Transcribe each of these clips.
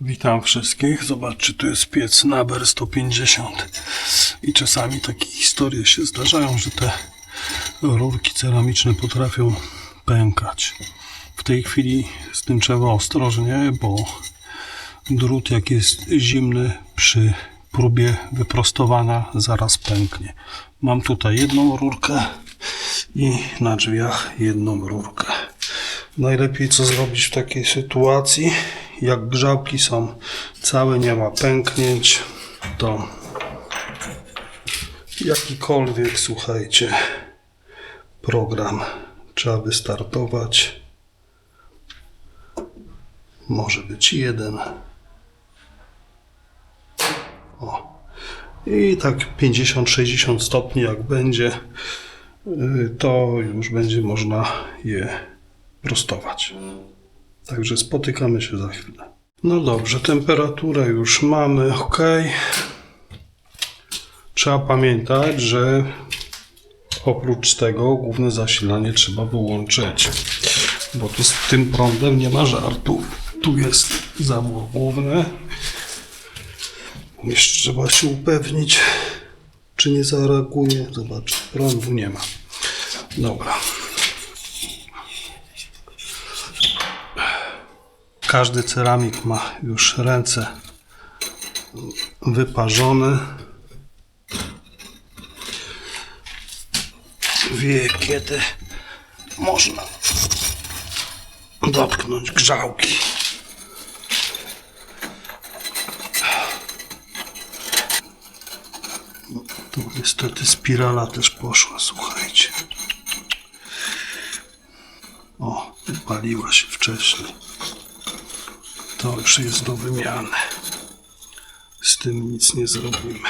Witam wszystkich. Zobaczcie, tu jest piec Naber 150. I czasami takie historie się zdarzają, że te rurki ceramiczne potrafią pękać. W tej chwili z tym trzeba ostrożnie, bo drut jak jest zimny przy próbie wyprostowania zaraz pęknie. Mam tutaj jedną rurkę i na drzwiach jedną rurkę. Najlepiej co zrobić w takiej sytuacji, jak grzałki są całe, nie ma pęknięć, to jakikolwiek, słuchajcie, program trzeba wystartować. Może być jeden. O. I tak 50-60 stopni jak będzie, y, to już będzie można je prostować. Także spotykamy się za chwilę. No dobrze, temperaturę już mamy, ok. Trzeba pamiętać, że oprócz tego główne zasilanie trzeba wyłączyć, bo tu z tym prądem nie ma żartów. Tu jest zawór główny. Jeszcze trzeba się upewnić, czy nie zareaguje. Zobacz, prądu nie ma. Dobra. Każdy ceramik ma już ręce wyparzone. Wie, kiedy można dotknąć grzałki. Tu niestety spirala też poszła, słuchajcie. O, paliła się wcześniej. To już jest do wymiany. Z tym nic nie zrobimy.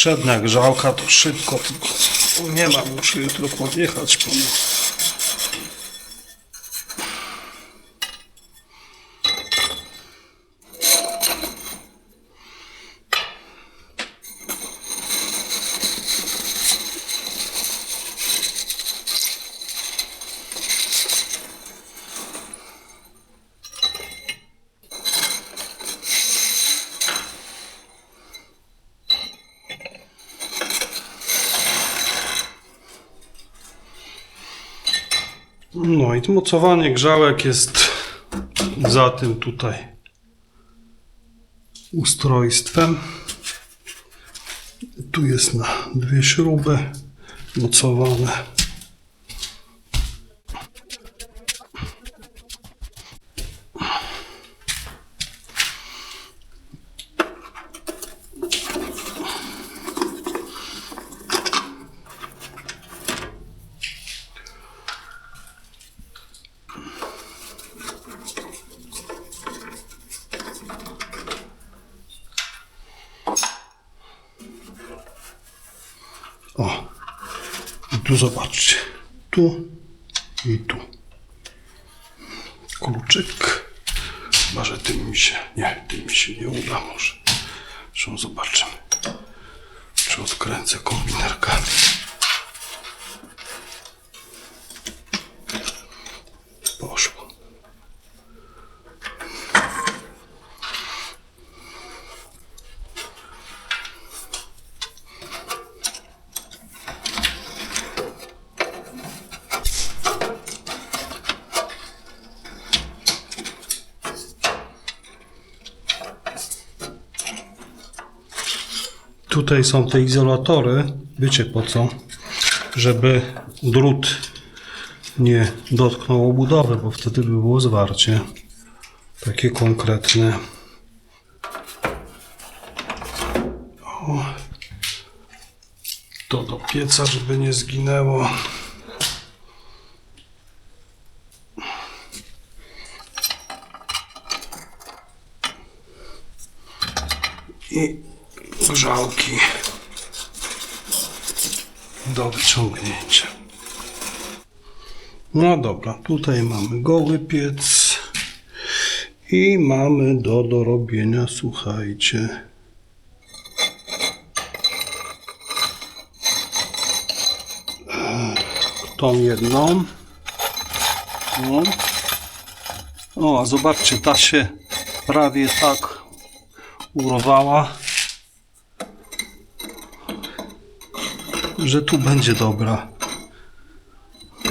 Przednia grzałka to szybko, tylko nie mam, muszę jutro podjechać po No i mocowanie grzałek jest za tym tutaj ustrojstwem. Tu jest na dwie śruby mocowane. O, i tu zobaczcie. Tu i tu. Kluczyk. Chyba, że tym mi się. Nie, tym mi się nie uda może. Zresztą zobaczymy. Czy odkręcę kombinerkami. Tutaj są te izolatory. Wiecie po co? Żeby drut nie dotknął obudowy, bo wtedy by było zwarcie. Takie konkretne. O. To do pieca, żeby nie zginęło. I grzałki do wyciągnięcia. No dobra, tutaj mamy goły piec i mamy do dorobienia, słuchajcie. Tą jedną. No. O, a zobaczcie, ta się prawie tak urwała, że tu będzie dobra.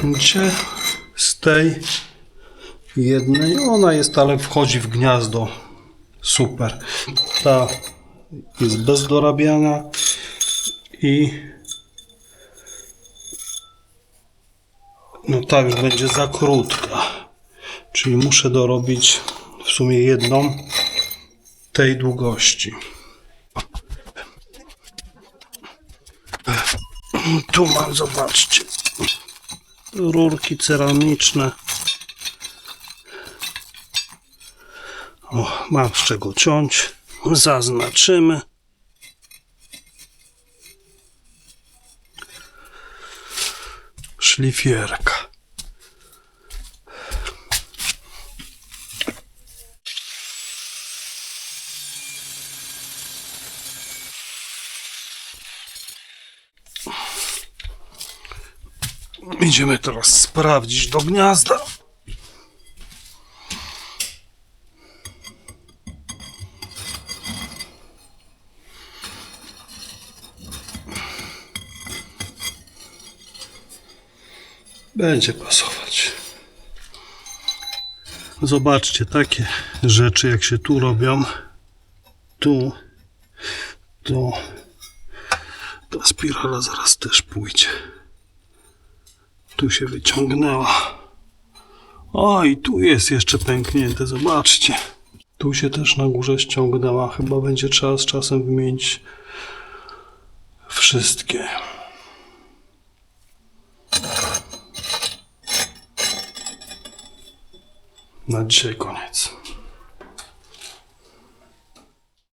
Gdzie z tej jednej, ona jest, ale wchodzi w gniazdo. Super. Ta jest bez dorabiania i no ta już będzie za krótka. Czyli muszę dorobić w sumie jedną tej długości. Tu mam, zobaczcie, rurki ceramiczne. O, mam z czego ciąć. Zaznaczymy. Szlifierka. Idziemy teraz sprawdzić do gniazda. Będzie pasować. Zobaczcie, takie rzeczy jak się tu robią, tu, to ta spirala zaraz też pójdzie. Tu się wyciągnęła. O, i tu jest jeszcze pęknięte, zobaczcie. Tu się też na górze ściągnęła. Chyba będzie trzeba z czasem wymienić wszystkie. Na dzisiaj koniec.